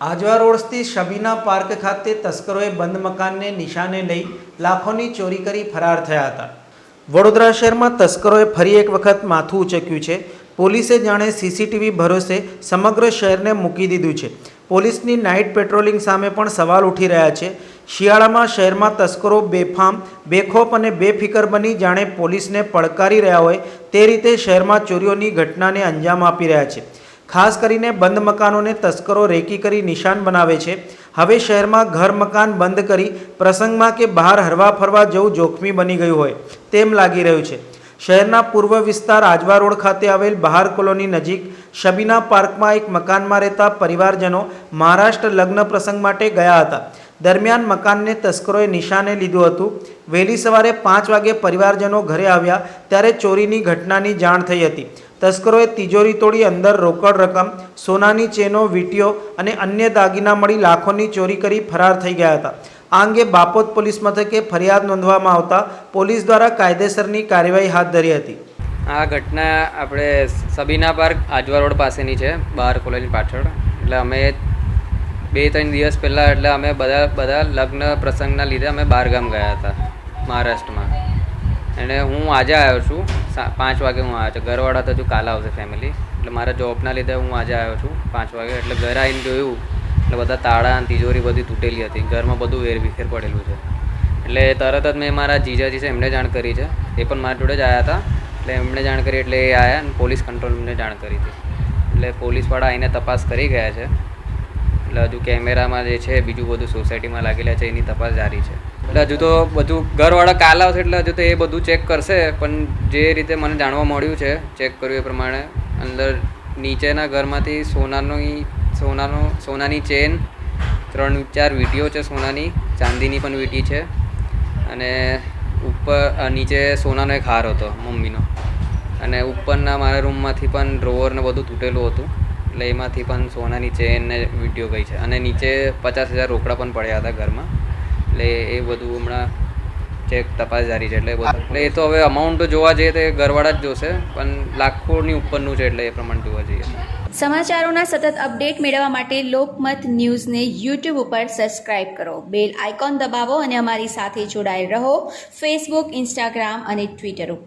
Ajwa road સ્થિત Shabina park ખાતે તસ્કરોએ બંધ મકાનને નિશાને લઈ લાખોની ચોરી કરી ફરાર થયા હતા. વડોદરા શહેરમાં તસ્કરોએ ફરી એક વખત માથું ઉચક્યું છે. પોલીસે જાણે સીસીટીવી ભરોસે સમગ્ર શહેરને મૂકી દીધું છે. પોલીસની નાઇટ પેટ્રોલિંગ સામે પણ સવાલ ઉઠી રહ્યા છે. શિયાળામાં શહેરમાં તસ્કરો બેફામ, બેખોફ અને બેફિકર બની જાણે પોલીસને પડકારી રહ્યા હોય તે રીતે શહેરમાં ચોરીઓની ઘટનાને અંજામ આપી રહ્યા છે. ખાસ કરીને બંધ મકાનોને તસ્કરો રેકી કરી નિશાન બનાવે છે. હવે શહેરમાં ઘર મકાન બંધ કરી પ્રસંગમાં કે બહાર હરવા ફરવા જવું જોખમી બની ગયું હોય તેમ લાગી રહ્યું છે. શહેરના પૂર્વ વિસ્તાર આજવા રોડ ખાતે આવેલ બહાર કોલોની નજીક શબીના પાર્કમાં એક મકાનમાં રહેતા પરિવારજનો મહારાષ્ટ્ર લગ્ન પ્રસંગ માટે ગયા હતા. દરમિયાન મકાનને તસ્કરોએ નિશાને લીધું હતું. વહેલી સવારે પાંચ વાગે પરિવારજનો ઘરે આવ્યા ત્યારે ચોરીની ઘટનાની જાણ થઈ હતી. તસ્કરોએ તિજોરી તોડી અંદર રોકડ રકમ, સોનાની ચેનો, વીંટીઓ અને અન્ય દાગીના મળી લાખોની ચોરી કરી ફરાર થઈ ગયા હતા. આ અંગે બાપોદ પોલીસ મથકે ફરિયાદ નોંધવામાં આવતા પોલીસ દ્વારા કાયદેસરની કાર્યવાહી હાથ ધરી હતી. આ ઘટના આપણે સબીના પાર્ક આજવા રોડ પાસેની છે, બહાર કોલેજની પાછળ. એટલે અમે બે ત્રણ દિવસ પહેલાં એટલે અમે બધા બધા લગ્ન પ્રસંગના લીધે અમે બહાર ગામ ગયા હતા, મહારાષ્ટ્રમાં. અને હું આજે આવ્યો છું પાંચ વાગે હું આવ્યો છું. ઘરવાળા તો હજુ કાલે આવશે ફેમિલી એટલે મારા જોબના લીધે હું આજે આવ્યો છું, પાંચ વાગે. એટલે ઘરે આવીને જોયું, એટલે બધા તાળા અને તિજોરી બધી તૂટેલી હતી. ઘરમાં બધું વેરવિખેર પડેલું છે. એટલે તરત જ મેં મારા જીજાજી છે, એમને જાણ કરી છે. એ પણ મારા જોડે જ આવ્યા હતા. એટલે એમણે જાણ કરી, એટલે એ આવ્યા અને પોલીસ કંટ્રોલને જાણ કરી હતી. એટલે પોલીસવાળા આવીને તપાસ કરી ગયા છે. એટલે હજુ કેમેરામાં જે છે, બીજું બધું સોસાયટીમાં લાગેલા છે, એની તપાસ જારી છે. એટલે હજુ તો બધું ઘરવાળા કાલ આવશે એટલે હજુ તો એ બધું ચેક કરશે, પણ જે રીતે મને જાણવા મળ્યું છે, ચેક કર્યું એ પ્રમાણે અંદર નીચેના ઘરમાંથી સોનાની સોનાનો, સોનાની ચેન, ત્રણ ચાર વીંટીઓ છે સોનાની, ચાંદીની પણ વીંટી છે, અને ઉપર નીચે સોનાનો એક હાર હતો, મમ્મીનો. અને ઉપરના મારા રૂમમાંથી પણ ડ્રોવર ને બધું તૂટેલું હતું. એટલે એમાંથી પણ સોનાની ચેન ને વીડિયો ગઈ છે. અને નીચે પચાસ હજાર રોકડા પણ પડ્યા હતા ઘરમાં. એટલે એ બધું હમણાં ચેક તપાસ જારી છે એટલે એટલે એ તો હવે અમાઉન્ટ જોવા જઈએ તો એ ઘરવાળા જ જોશે, પણ લાખોની ઉપરનું છે એટલે એ પ્રમાણે જોવા જઈએ. સમાચારોના સતત અપડેટ મેળવવા માટે લોકમત ન્યૂઝને યુટ્યુબ ઉપર સબસ્ક્રાઇબ કરો. બેલ આઇકોન દબાવો અને અમારી સાથે જોડાયેલ રહો. ફેસબુક ઇન્સ્ટાગ્રામ અને ટ્વિટર ઉપર.